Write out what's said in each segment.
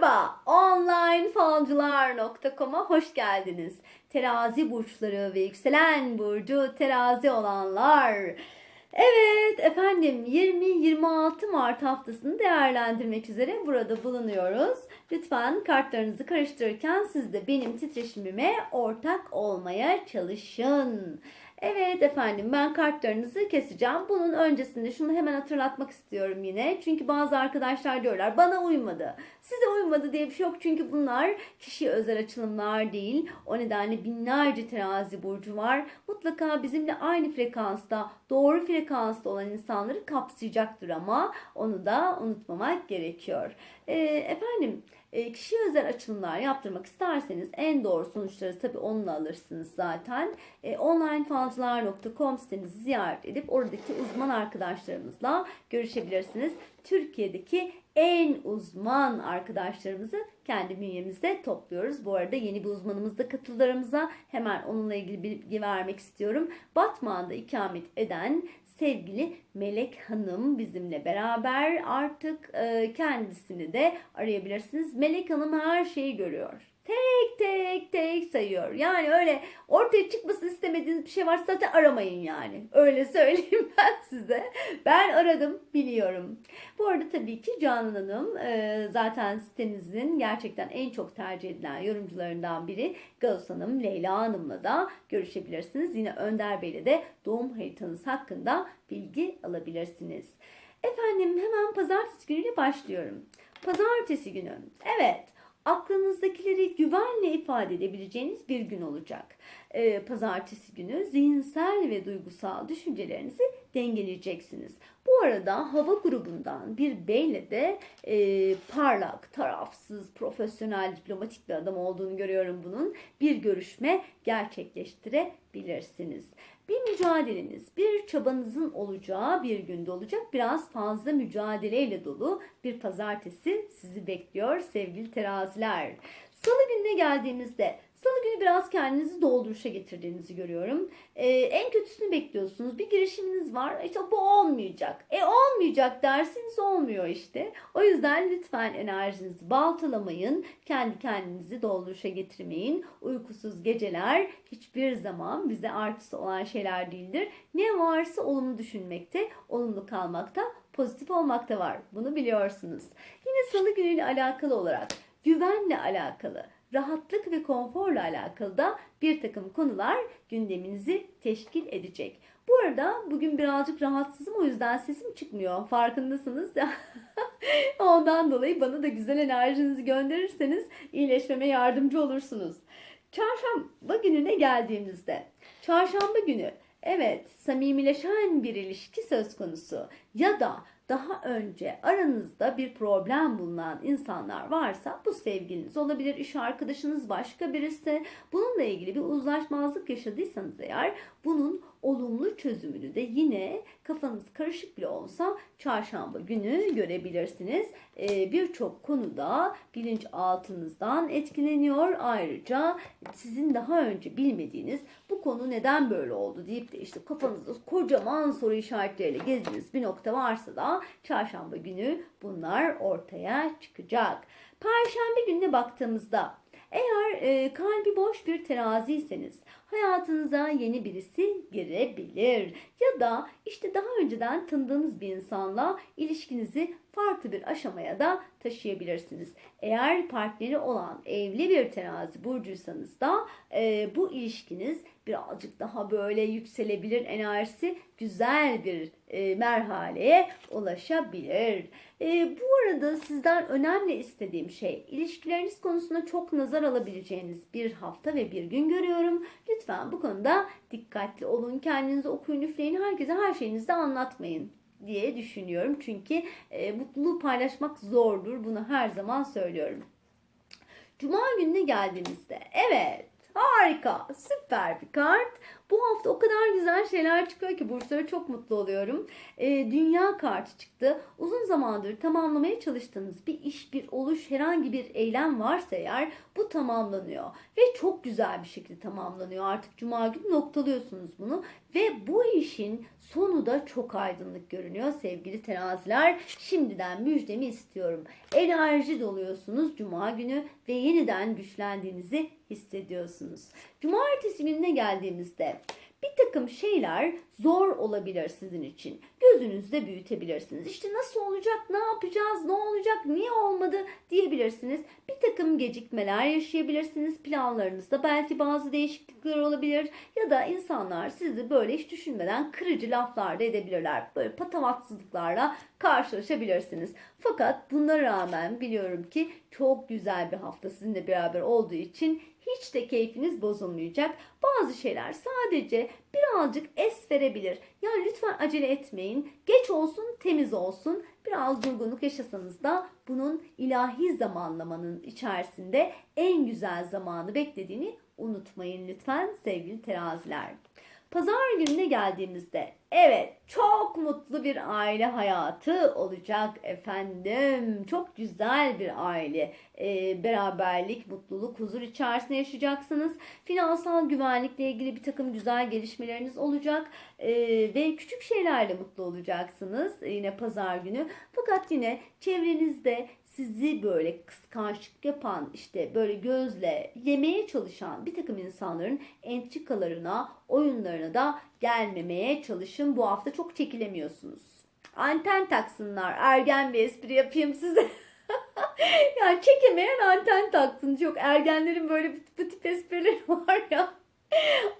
Merhaba, onlinefalcılar.com'a hoş geldiniz. Terazi burçları ve yükselen burcu terazi olanlar. Evet efendim 20-26 Mart haftasını değerlendirmek üzere burada bulunuyoruz. Lütfen kartlarınızı karıştırırken siz de benim titreşimime ortak olmaya çalışın. Evet efendim ben kartlarınızı keseceğim. Bunun öncesinde şunu hemen hatırlatmak istiyorum yine. Çünkü bazı arkadaşlar diyorlar bana uymadı. Size uymadı diye bir şey yok. Çünkü bunlar kişi özel açılımlar değil. O nedenle binlerce terazi burcu var. Mutlaka bizimle aynı frekansta, doğru frekansta olan insanları kapsayacaktır ama onu da unutmamak gerekiyor. Ee, efendim e, kişi özel açılımlar yaptırmak isterseniz en doğru sonuçları tabii onunla alırsınız zaten. E, onlinefalcılar.com sitemizi ziyaret edip oradaki uzman arkadaşlarımızla görüşebilirsiniz. Türkiye'deki en uzman arkadaşlarımızı kendi bünyemizde topluyoruz. Bu arada yeni bir uzmanımız da katıldı aramıza. Hemen onunla ilgili bilgi vermek istiyorum. Batman'da ikamet eden sevgili Melek Hanım bizimle beraber artık kendisini de arayabilirsiniz. Melek Hanım her şeyi görüyor. Tek tek tek sayıyor. Yani öyle ortaya çıkmasını istemediğiniz bir şey varsa zaten aramayın yani. Öyle söyleyeyim ben size. Ben aradım biliyorum. Bu arada tabii ki Canan Hanım e, zaten sitemizin gerçekten en çok tercih edilen yorumcularından biri. Gauss Hanım, Leyla Hanım'la da görüşebilirsiniz. Yine Önder Bey'le de doğum haritanız hakkında bilgi alabilirsiniz. Efendim hemen pazartesi günüyle başlıyorum. Pazartesi günü. Evet aklınızdakileri güvenle ifade edebileceğiniz bir gün olacak. Ee, pazartesi günü zihinsel ve duygusal düşüncelerinizi dengeleyeceksiniz. Bu arada hava grubundan bir beyle de e, parlak, tarafsız, profesyonel, diplomatik bir adam olduğunu görüyorum bunun. Bir görüşme gerçekleştirebilirsiniz. Bir mücadeleniz, bir çabanızın olacağı bir günde olacak. Biraz fazla mücadeleyle dolu bir pazartesi sizi bekliyor sevgili teraziler. Salı gününe geldiğimizde Salı biraz kendinizi dolduruşa getirdiğinizi görüyorum. Ee, en kötüsünü bekliyorsunuz. Bir girişiminiz var. İşte bu olmayacak. E olmayacak dersiniz olmuyor işte. O yüzden lütfen enerjinizi baltalamayın. Kendi kendinizi dolduruşa getirmeyin. Uykusuz geceler hiçbir zaman bize artısı olan şeyler değildir. Ne varsa olumlu düşünmekte, olumlu kalmakta, pozitif olmakta var. Bunu biliyorsunuz. Yine salı günüyle alakalı olarak güvenle alakalı rahatlık ve konforla alakalı da bir takım konular gündeminizi teşkil edecek. Bu arada bugün birazcık rahatsızım o yüzden sesim çıkmıyor. Farkındasınız. Ondan dolayı bana da güzel enerjinizi gönderirseniz iyileşmeme yardımcı olursunuz. Çarşamba gününe geldiğimizde. Çarşamba günü evet samimileşen bir ilişki söz konusu ya da daha önce aranızda bir problem bulunan insanlar varsa bu sevgiliniz olabilir, iş arkadaşınız başka birisi. Bununla ilgili bir uzlaşmazlık yaşadıysanız eğer bunun olumlu çözümünü de yine kafanız karışık bile olsa çarşamba günü görebilirsiniz. Ee, Birçok konuda bilinçaltınızdan etkileniyor. Ayrıca sizin daha önce bilmediğiniz bu konu neden böyle oldu deyip de işte kafanızda kocaman soru işaretleriyle gezdiğiniz bir nokta varsa da çarşamba günü bunlar ortaya çıkacak. Perşembe gününe baktığımızda eğer e, kalbi boş bir teraziyseniz hayatınıza yeni birisi girebilir. Ya da işte daha önceden tanıdığınız bir insanla ilişkinizi farklı bir aşamaya da taşıyabilirsiniz. Eğer partneri olan evli bir terazi burcuysanız da e, bu ilişkiniz birazcık daha böyle yükselebilir enerjisi güzel bir e, merhaleye ulaşabilir. E, bu arada sizden önemli istediğim şey ilişkileriniz konusunda çok nazar alabileceğiniz bir hafta ve bir gün görüyorum. Lütfen bu konuda dikkatli olun. Kendinizi okuyun, üfleyin. Herkese her şeyinizi de anlatmayın diye düşünüyorum. Çünkü e, mutluluğu paylaşmak zordur. Bunu her zaman söylüyorum. Cuma gününe geldiğimizde evet harika süper bir kart. Bu hafta o kadar güzel şeyler çıkıyor ki burçlara çok mutlu oluyorum. Ee, dünya kartı çıktı. Uzun zamandır tamamlamaya çalıştığınız bir iş, bir oluş, herhangi bir eylem varsa eğer bu tamamlanıyor. Ve çok güzel bir şekilde tamamlanıyor. Artık cuma günü noktalıyorsunuz bunu. Ve bu işin sonu da çok aydınlık görünüyor sevgili teraziler. Şimdiden müjdemi istiyorum. Enerji doluyorsunuz cuma günü ve yeniden güçlendiğinizi hissediyorsunuz. Cumartesi gününe geldiğimizde bir takım şeyler zor olabilir sizin için. Gözünüzde büyütebilirsiniz. İşte nasıl olacak, ne yapacağız, ne olacak, niye olmadı diyebilirsiniz. Bir takım gecikmeler yaşayabilirsiniz planlarınızda. Belki bazı değişiklikler olabilir ya da insanlar sizi böyle hiç düşünmeden kırıcı laflar da edebilirler. Böyle patavatsızlıklarla karşılaşabilirsiniz. Fakat buna rağmen biliyorum ki çok güzel bir hafta sizinle beraber olduğu için hiç de keyfiniz bozulmayacak. Bazı şeyler sadece birazcık es verebilir. Ya lütfen acele etmeyin. Geç olsun, temiz olsun. Biraz durgunluk yaşasanız da bunun ilahi zamanlamanın içerisinde en güzel zamanı beklediğini unutmayın lütfen sevgili teraziler. Pazar gününe geldiğimizde evet çok mutlu bir aile hayatı olacak efendim. Çok güzel bir aile e, beraberlik, mutluluk, huzur içerisinde yaşayacaksınız. Finansal güvenlikle ilgili bir takım güzel gelişmeleriniz olacak e, ve küçük şeylerle mutlu olacaksınız e, yine pazar günü. Fakat yine çevrenizde sizi böyle kıskançlık yapan işte böyle gözle yemeye çalışan bir takım insanların entrikalarına, oyunlarına da gelmemeye çalışın. Bu hafta çok çekilemiyorsunuz. Anten taksınlar. Ergen bir espri yapayım size. yani çekemeyen anten taksın. Çok ergenlerin böyle bu tip esprileri var ya.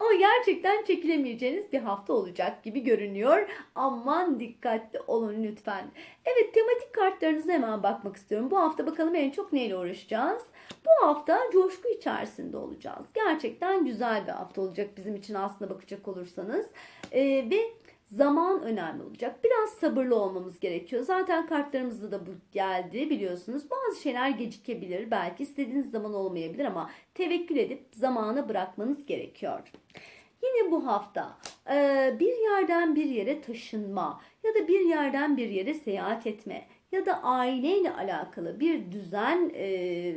Ama gerçekten çekilemeyeceğiniz bir hafta olacak gibi görünüyor. Aman dikkatli olun lütfen. Evet tematik kartlarınıza hemen bakmak istiyorum. Bu hafta bakalım en çok neyle uğraşacağız? Bu hafta coşku içerisinde olacağız. Gerçekten güzel bir hafta olacak bizim için aslında bakacak olursanız. Ee, ve zaman önemli olacak. Biraz sabırlı olmamız gerekiyor. Zaten kartlarımızda da bu geldi biliyorsunuz. Bazı şeyler gecikebilir. Belki istediğiniz zaman olmayabilir ama tevekkül edip zamana bırakmanız gerekiyor. Yine bu hafta e, bir yerden bir yere taşınma ya da bir yerden bir yere seyahat etme ya da aileyle alakalı bir düzen e,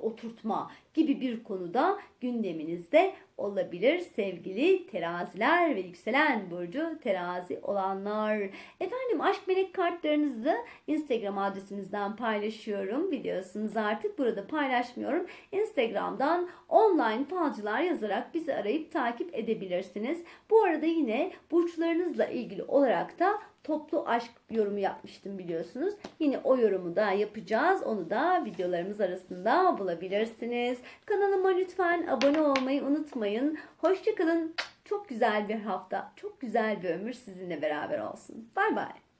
oturtma gibi bir konuda gündeminizde olabilir sevgili teraziler ve yükselen burcu terazi olanlar. Efendim aşk melek kartlarınızı Instagram adresimizden paylaşıyorum biliyorsunuz artık burada paylaşmıyorum. Instagram'dan online falcılar yazarak bizi arayıp takip edebilirsiniz. Bu arada yine burçlarınızla ilgili olarak da toplu aşk yorumu yapmıştım biliyorsunuz. Yine o yorumu da yapacağız. Onu da videolarımız arasında bulabilirsiniz. Kanalıma lütfen abone olmayı unutmayın. Hoşçakalın. Çok güzel bir hafta, çok güzel bir ömür sizinle beraber olsun. Bay bay.